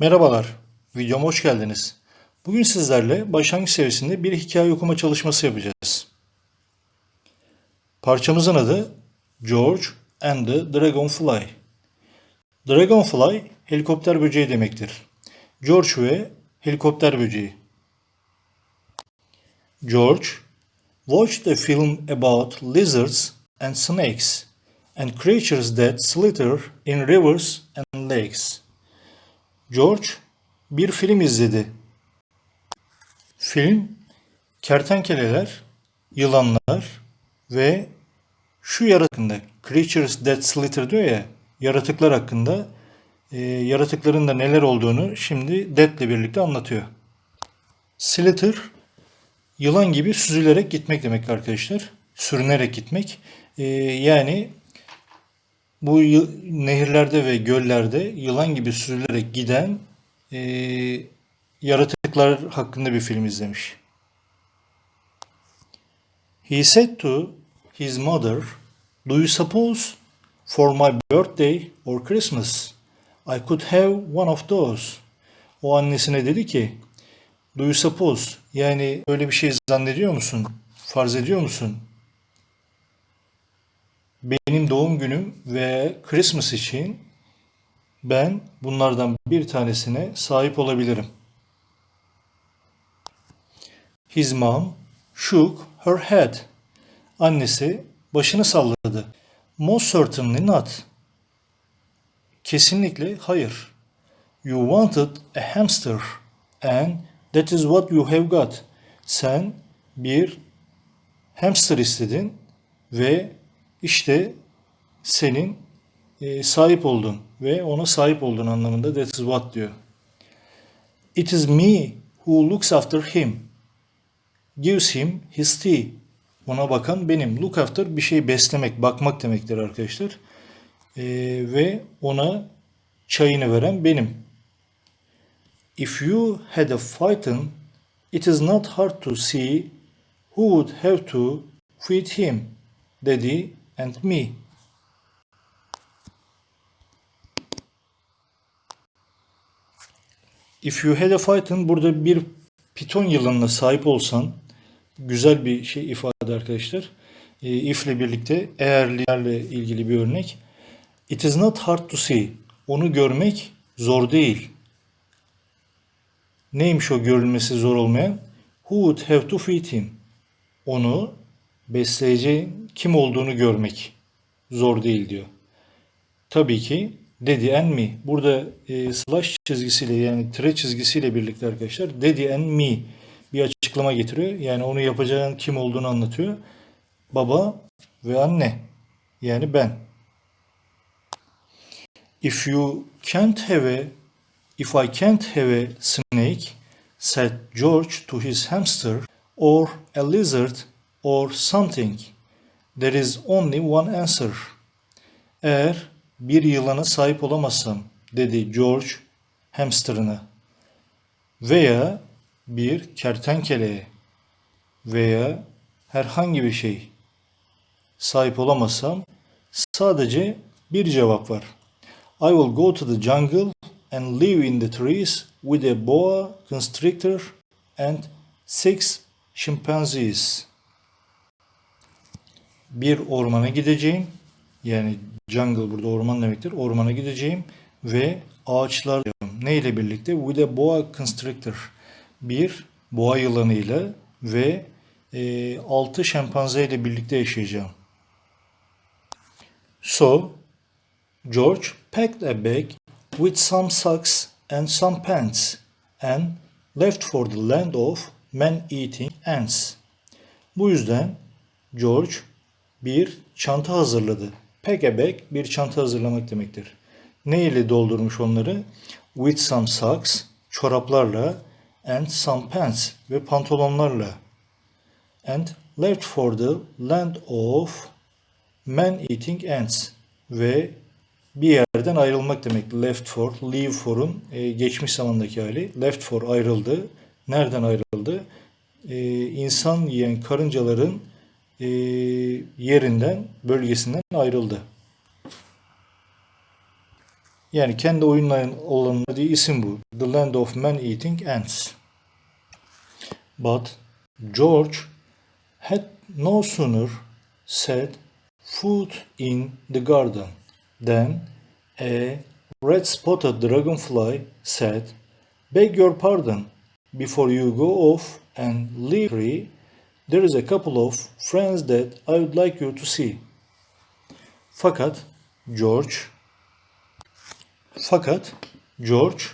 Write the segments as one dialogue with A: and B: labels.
A: Merhabalar, videoma hoş geldiniz. Bugün sizlerle başlangıç seviyesinde bir hikaye okuma çalışması yapacağız. Parçamızın adı George and the Dragonfly. Dragonfly, helikopter böceği demektir. George ve helikopter böceği. George watched a film about lizards and snakes and creatures that slither in rivers and lakes. George bir film izledi. Film kertenkeleler, yılanlar ve şu yaratık hakkında creatures that slither diyor ya yaratıklar hakkında e, yaratıkların da neler olduğunu şimdi Dead'le birlikte anlatıyor. Slither yılan gibi süzülerek gitmek demek arkadaşlar. Sürünerek gitmek. E, yani bu nehirlerde ve göllerde yılan gibi süzülerek giden e, yaratıklar hakkında bir film izlemiş. He said to his mother, Do you suppose for my birthday or Christmas I could have one of those? O annesine dedi ki, Do you suppose yani öyle bir şey zannediyor musun? Farz ediyor musun? Benim doğum günüm ve Christmas için ben bunlardan bir tanesine sahip olabilirim. His mom shook her head. Annesi başını salladı. Most certainly not. Kesinlikle hayır. You wanted a hamster and that is what you have got. Sen bir hamster istedin ve işte senin e, sahip oldun ve ona sahip oldun anlamında that is what diyor. It is me who looks after him. Gives him his tea. Ona bakan benim. Look after bir şey beslemek, bakmak demektir arkadaşlar. E, ve ona çayını veren benim. If you had a fighten, it is not hard to see who would have to feed him, daddy and me. If you had a fighten, burada bir piton yılanına sahip olsan, güzel bir şey ifade arkadaşlar. E, if ile birlikte eğerlerle ilgili bir örnek. It is not hard to see. Onu görmek zor değil. Neymiş o görülmesi zor olmayan? Who would have to feed him? Onu besleyeceğin kim olduğunu görmek zor değil diyor. Tabii ki Daddy and me. Burada e, slash çizgisiyle yani tire çizgisiyle birlikte arkadaşlar Daddy and me bir açıklama getiriyor. Yani onu yapacağın kim olduğunu anlatıyor. Baba ve anne. Yani ben. If you can't have a if I can't have a snake, said George to his hamster, or a lizard, or something, there is only one answer. Eğer bir yılana sahip olamazsam, dedi George hamsterına, veya bir kertenkeleye veya herhangi bir şey sahip olamazsam sadece bir cevap var. I will go to the jungle and live in the trees with a boa constrictor and six chimpanzees. Bir ormana gideceğim. Yani jungle burada orman demektir. Ormana gideceğim ve ağaçlar ne ile birlikte? With a boa constrictor. Bir boğa yılanıyla ve e, altı şempanze ile birlikte yaşayacağım. So, George packed a bag with some socks and some pants and left for the land of man-eating ants. Bu yüzden George bir çanta hazırladı. Pack a bag bir çanta hazırlamak demektir. Ne ile doldurmuş onları? With some socks, çoraplarla and some pants ve pantolonlarla. And left for the land of man-eating ants ve bir yerden ayrılmak demek. Left for, leave for'un e, geçmiş zamandaki hali. Left for ayrıldı. Nereden ayrıldı? E, insan yiyen karıncaların e, yerinden, bölgesinden ayrıldı. Yani kendi oyunların olan dediği isim bu. The Land of Man Eating Ants. But George had no sooner set foot in the garden than a red-spotted dragonfly said, Beg your pardon, before you go off and leave free, there is a couple of friends that I would like you to see. Fakat George fakat George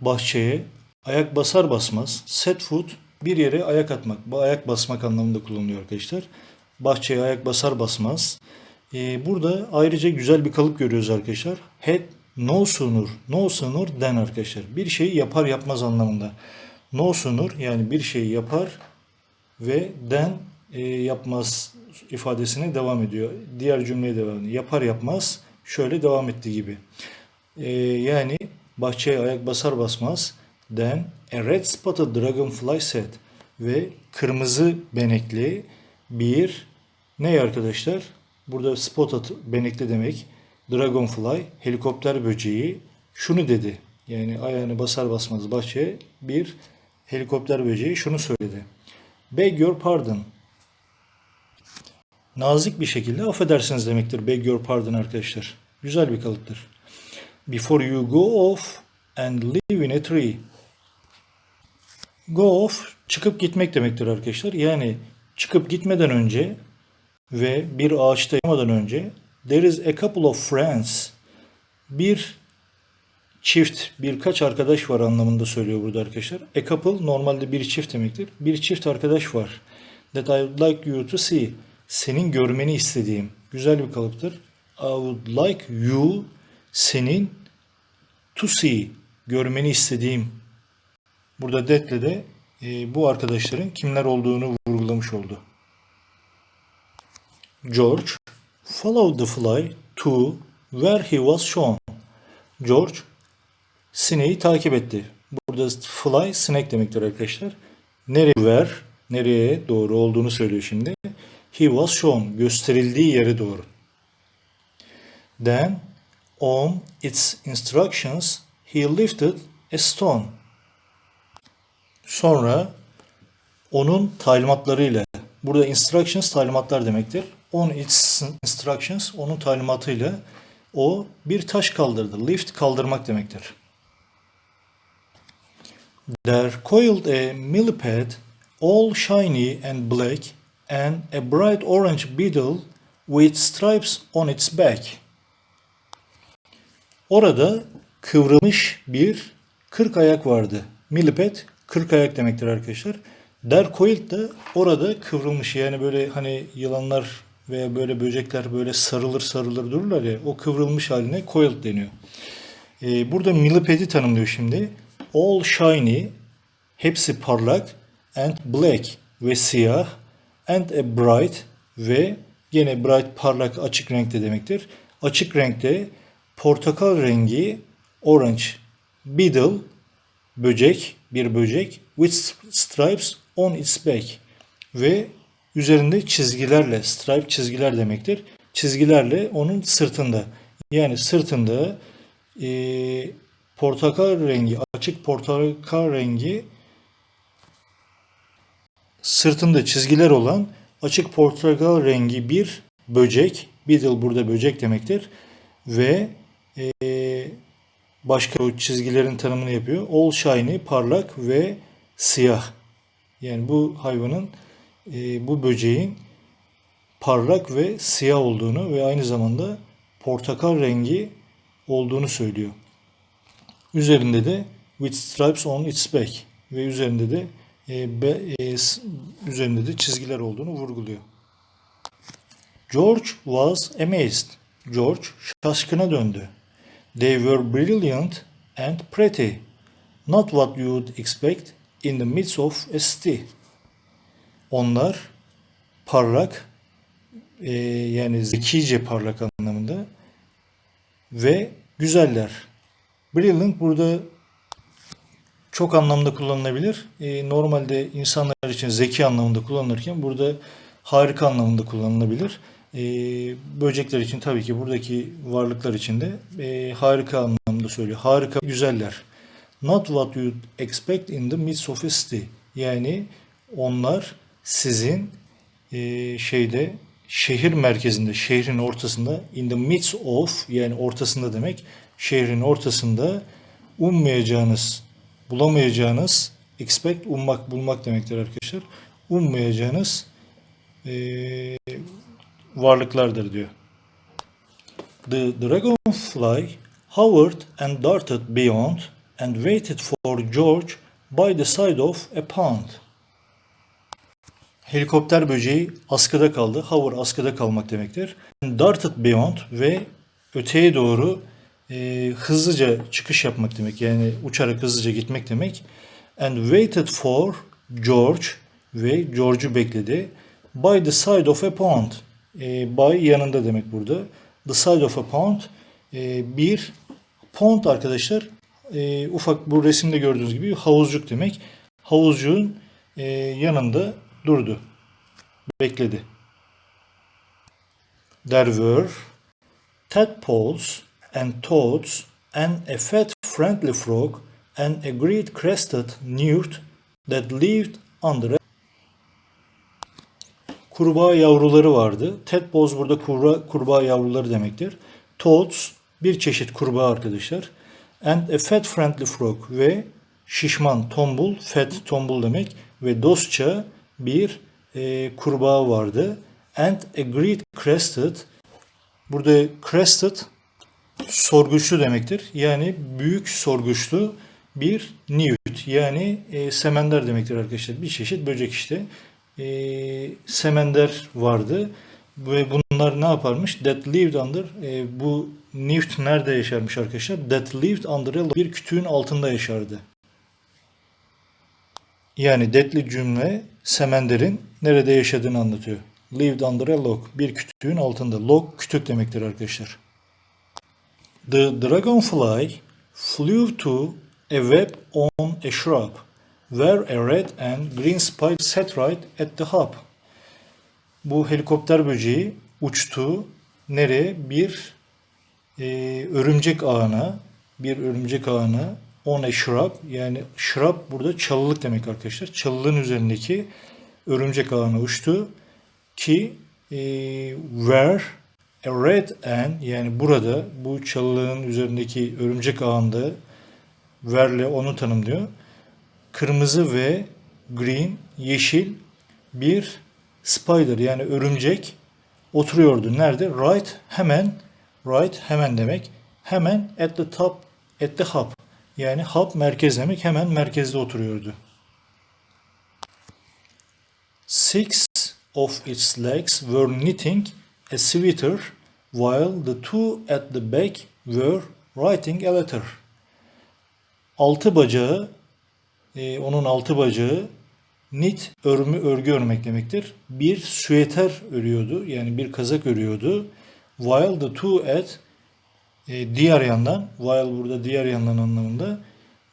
A: bahçeye ayak basar basmaz set foot bir yere ayak atmak. Ayak basmak anlamında kullanılıyor arkadaşlar. Bahçeye ayak basar basmaz. Ee, burada ayrıca güzel bir kalıp görüyoruz arkadaşlar. Had no sooner, no sooner than arkadaşlar. Bir şeyi yapar yapmaz anlamında. No sooner yani bir şeyi yapar ve den e, yapmaz ifadesine devam ediyor. Diğer cümleye devam ediyor. Yapar yapmaz şöyle devam ettiği gibi. E, yani bahçeye ayak basar basmaz then a red spotted dragonfly said ve kırmızı benekli bir ne arkadaşlar? Burada spotted benekli demek. Dragonfly helikopter böceği şunu dedi. Yani ayağını basar basmaz bahçeye bir helikopter böceği şunu söyledi. Beg your pardon. Nazik bir şekilde affedersiniz demektir. Beg your pardon arkadaşlar. Güzel bir kalıptır. Before you go off and live in a tree. Go off çıkıp gitmek demektir arkadaşlar. Yani çıkıp gitmeden önce ve bir ağaçta yamadan önce there is a couple of friends. Bir çift, birkaç arkadaş var anlamında söylüyor burada arkadaşlar. A couple normalde bir çift demektir. Bir çift arkadaş var. That I would like you to see. Senin görmeni istediğim. Güzel bir kalıptır. I would like you senin to see görmeni istediğim. Burada that'le de e, bu arkadaşların kimler olduğunu vurgulamış oldu. George followed the fly to where he was shown. George sineği takip etti. Burada fly sinek demektir arkadaşlar. Nereye where nereye doğru olduğunu söylüyor şimdi. He was shown gösterildiği yere doğru. Then on its instructions he lifted a stone. Sonra onun talimatlarıyla burada instructions talimatlar demektir. On its instructions onun talimatıyla o bir taş kaldırdı. Lift kaldırmak demektir. There coiled a millipede all shiny and black and a bright orange beetle with stripes on its back. Orada kıvrılmış bir kırk ayak vardı. Millipede kırk ayak demektir arkadaşlar. Der coiled da orada kıvrılmış yani böyle hani yılanlar veya böyle böcekler böyle sarılır sarılır dururlar ya o kıvrılmış haline coiled deniyor. Ee, burada millipedi tanımlıyor şimdi. All shiny hepsi parlak and black ve siyah and a bright ve yine bright parlak açık renkte demektir. Açık renkte portakal rengi orange beetle böcek bir böcek with stripes on its back ve üzerinde çizgilerle stripe çizgiler demektir. Çizgilerle onun sırtında yani sırtında e, portakal rengi açık portakal rengi sırtında çizgiler olan açık portakal rengi bir böcek. Beetle burada böcek demektir. Ve e, başka o çizgilerin tanımını yapıyor. All shiny, parlak ve siyah. Yani bu hayvanın, e, bu böceğin parlak ve siyah olduğunu ve aynı zamanda portakal rengi olduğunu söylüyor. Üzerinde de with stripes on its back ve üzerinde de e, be, e, üzerinde de çizgiler olduğunu vurguluyor. George was amazed. George şaşkına döndü. They were brilliant and pretty. Not what you would expect in the midst of a city. Onlar parlak, e, yani zekice parlak anlamında ve güzeller. Brilliant burada çok anlamda kullanılabilir. E, normalde insanlar için zeki anlamında kullanılırken burada harika anlamında kullanılabilir. e, böcekler için tabii ki buradaki varlıklar için de e, harika anlamda söylüyor. Harika, güzeller. Not what you expect in the midst of a city. Yani onlar sizin e, şeyde şehir merkezinde, şehrin ortasında in the midst of yani ortasında demek şehrin ortasında ummayacağınız, bulamayacağınız expect ummak, bulmak demektir arkadaşlar. Ummayacağınız e, varlıklardır diyor. The dragonfly hovered and darted beyond and waited for George by the side of a pond. Helikopter böceği askıda kaldı. Hover askıda kalmak demektir. Darted beyond ve öteye doğru e, hızlıca çıkış yapmak demek. Yani uçarak hızlıca gitmek demek. And waited for George ve George'u bekledi. By the side of a pond. E, by yanında demek burada. The side of a pond. E, bir pond arkadaşlar e, ufak bu resimde gördüğünüz gibi havuzcuk demek. Havuzcuğun e, yanında durdu. Bekledi. There were tadpoles and toads and a fat friendly frog and a great crested newt that lived under a kurbağa yavruları vardı. Tadpoles burada kurbağa, kurbağa yavruları demektir. Toads bir çeşit kurbağa arkadaşlar. And a fat friendly frog ve şişman tombul, fat tombul demek ve dostça bir e, kurbağa vardı. And a great crested burada crested sorguçlu demektir. Yani büyük sorguçlu bir newt yani e, semender demektir arkadaşlar. Bir çeşit böcek işte. E, semender vardı ve bunlar ne yaparmış? That lived under e, bu newt nerede yaşarmış arkadaşlar? That lived under bir kütüğün altında yaşardı. Yani detli cümle semenderin nerede yaşadığını anlatıyor. Lived under a log. Bir kütüğün altında. Log kütük demektir arkadaşlar. The dragonfly flew to a web on a shrub where a red and green spider sat right at the hub. Bu helikopter böceği uçtu. Nereye? Bir e, örümcek ağına, bir örümcek ağına on a shrub yani shrub burada çalılık demek arkadaşlar. Çalılığın üzerindeki örümcek ağına uçtu ki e, where a red and yani burada bu çalılığın üzerindeki örümcek ağında where'le onu tanımlıyor. Kırmızı ve green yeşil bir spider yani örümcek oturuyordu. Nerede? Right hemen right hemen demek. Hemen at the top at the hub yani hub merkez demek hemen merkezde oturuyordu. Six of its legs were knitting a sweater while the two at the back were writing a letter. Altı bacağı, e, onun altı bacağı knit örmü örgü örmek demektir. Bir süeter örüyordu yani bir kazak örüyordu. While the two at e, diğer yandan while burada diğer yandan anlamında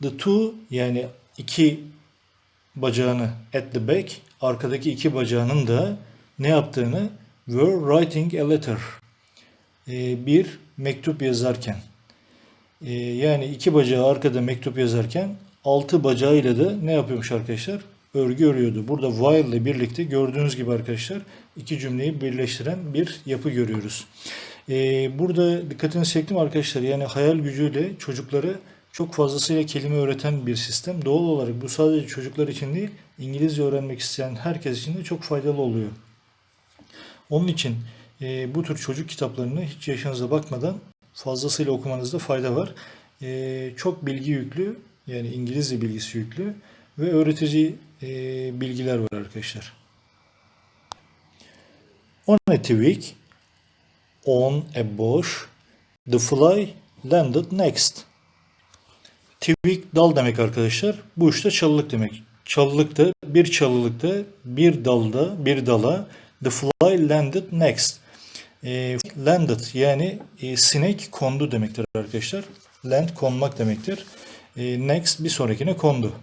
A: the two yani iki bacağını at the back arkadaki iki bacağının da ne yaptığını were writing a letter bir mektup yazarken e, yani iki bacağı arkada mektup yazarken altı bacağıyla da ne yapıyormuş arkadaşlar? Örgü örüyordu. Burada while ile birlikte gördüğünüz gibi arkadaşlar iki cümleyi birleştiren bir yapı görüyoruz. Ee, burada dikkatini çektim arkadaşlar. Yani hayal gücüyle çocukları çok fazlasıyla kelime öğreten bir sistem. Doğal olarak bu sadece çocuklar için değil, İngilizce öğrenmek isteyen herkes için de çok faydalı oluyor. Onun için e, bu tür çocuk kitaplarını hiç yaşınıza bakmadan fazlasıyla okumanızda fayda var. E, çok bilgi yüklü, yani İngilizce bilgisi yüklü ve öğretici e, bilgiler var arkadaşlar. On a twig, on a bush, the fly landed next. Twig dal demek arkadaşlar. Bush da çalılık demek. Çalılıkta, bir çalılıkta, bir dalda, bir dala the fly landed next. E, landed yani e, sinek kondu demektir arkadaşlar. Land konmak demektir. E, next bir sonrakine kondu.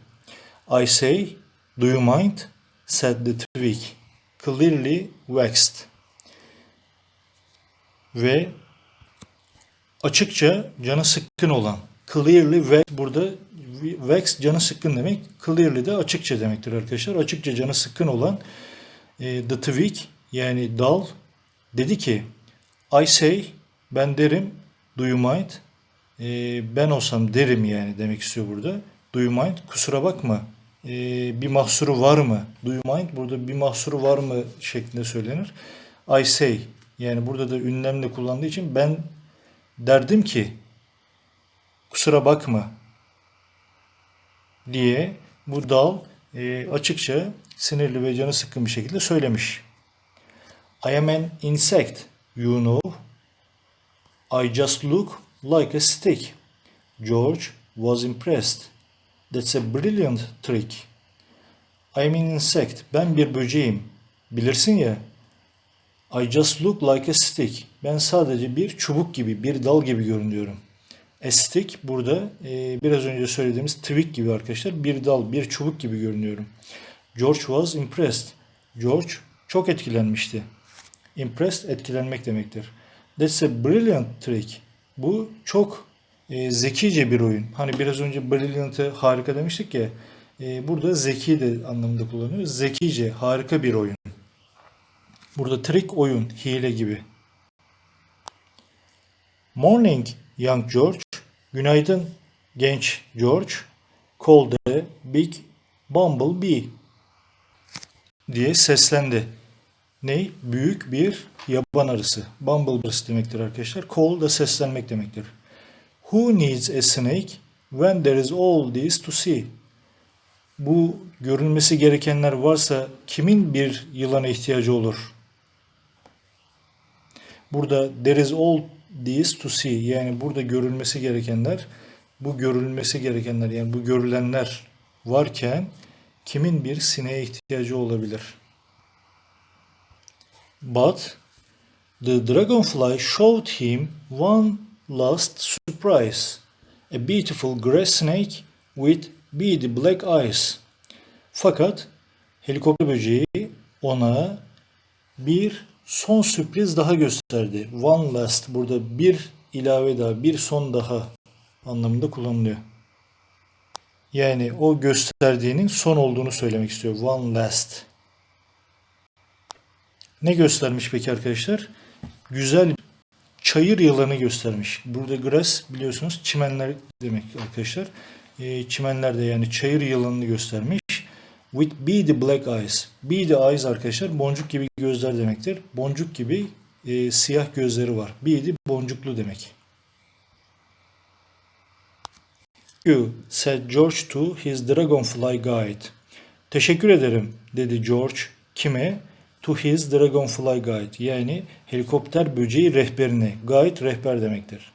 A: I say, do you mind? said the twig, clearly vexed. ve açıkça canı sıkkın olan. Clearly ve burada vex canı sıkkın demek. Clearly de açıkça demektir arkadaşlar. Açıkça canı sıkkın olan e, the twig yani dal dedi ki I say ben derim do you mind E, ben olsam derim yani demek istiyor burada. Do you mind? Kusura bakma. E, bir mahsuru var mı? Do you mind? Burada bir mahsuru var mı şeklinde söylenir. I say yani burada da ünlemle kullandığı için ben derdim ki kusura bakma diye bu dal e, açıkça sinirli ve canı sıkkın bir şekilde söylemiş. I am an insect, you know. I just look like a stick. George was impressed. That's a brilliant trick. I am an insect. Ben bir böceğim. Bilirsin ya. I just look like a stick. Ben sadece bir çubuk gibi, bir dal gibi görünüyorum. A stick burada e, biraz önce söylediğimiz twig gibi arkadaşlar. Bir dal, bir çubuk gibi görünüyorum. George was impressed. George çok etkilenmişti. Impressed etkilenmek demektir. That's a brilliant trick. Bu çok e, zekice bir oyun. Hani biraz önce brilliant'ı harika demiştik ya. E, burada zeki de anlamında kullanıyor. Zekice, harika bir oyun. Burada trick oyun, hile gibi. Morning young George. Günaydın genç George. Called a big bumblebee diye seslendi. Ne? Büyük bir yaban arısı. Arısı demektir arkadaşlar. Call da seslenmek demektir. Who needs a snake when there is all this to see? Bu görülmesi gerekenler varsa kimin bir yılana ihtiyacı olur? Burada there is all this to see yani burada görülmesi gerekenler bu görülmesi gerekenler yani bu görülenler varken kimin bir sineğe ihtiyacı olabilir? But the dragonfly showed him one last surprise. A beautiful grass snake with beady black eyes. Fakat helikopter böceği ona bir son sürpriz daha gösterdi. One last burada bir ilave daha, bir son daha anlamında kullanılıyor. Yani o gösterdiğinin son olduğunu söylemek istiyor. One last. Ne göstermiş peki arkadaşlar? Güzel çayır yılanı göstermiş. Burada grass biliyorsunuz çimenler demek arkadaşlar. E, çimenlerde yani çayır yılanını göstermiş. With beady black eyes. Beady eyes arkadaşlar boncuk gibi gözler demektir. Boncuk gibi e, siyah gözleri var. Beady boncuklu demek. You said George to his dragonfly guide. Teşekkür ederim dedi George. Kime? To his dragonfly guide. Yani helikopter böceği rehberine. Guide rehber demektir.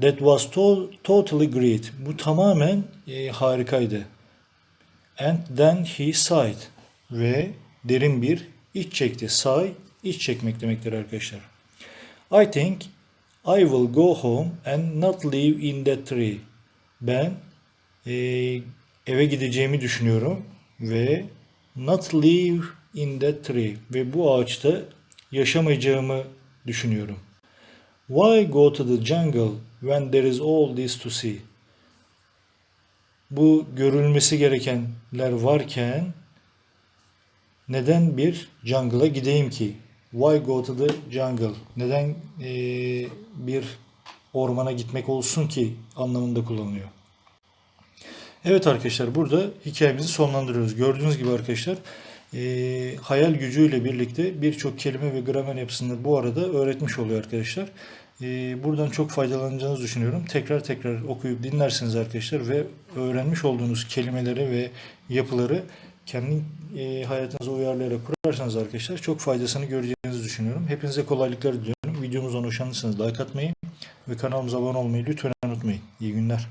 A: That was to totally great. Bu tamamen e, harikaydı. And then he sighed. Ve derin bir iç çekti. Sigh, iç çekmek demektir arkadaşlar. I think I will go home and not live in that tree. Ben e, eve gideceğimi düşünüyorum ve not live in that tree ve bu ağaçta yaşamayacağımı düşünüyorum. Why go to the jungle when there is all this to see? Bu görülmesi gerekenler varken neden bir jungle'a gideyim ki? Why go to the jungle? Neden e, bir ormana gitmek olsun ki anlamında kullanılıyor. Evet arkadaşlar burada hikayemizi sonlandırıyoruz. Gördüğünüz gibi arkadaşlar e, hayal gücüyle birlikte birçok kelime ve gramer yapısını bu arada öğretmiş oluyor arkadaşlar. E, buradan çok faydalanacağınızı düşünüyorum. Tekrar tekrar okuyup dinlersiniz arkadaşlar ve öğrenmiş olduğunuz kelimeleri ve yapıları kendi e, hayatınıza uyarlayarak kurarsanız arkadaşlar çok faydasını göreceğinizi düşünüyorum. Hepinize kolaylıklar diliyorum. Videomuzdan hoşlanırsanız like atmayı ve kanalımıza abone olmayı lütfen unutmayın. İyi günler.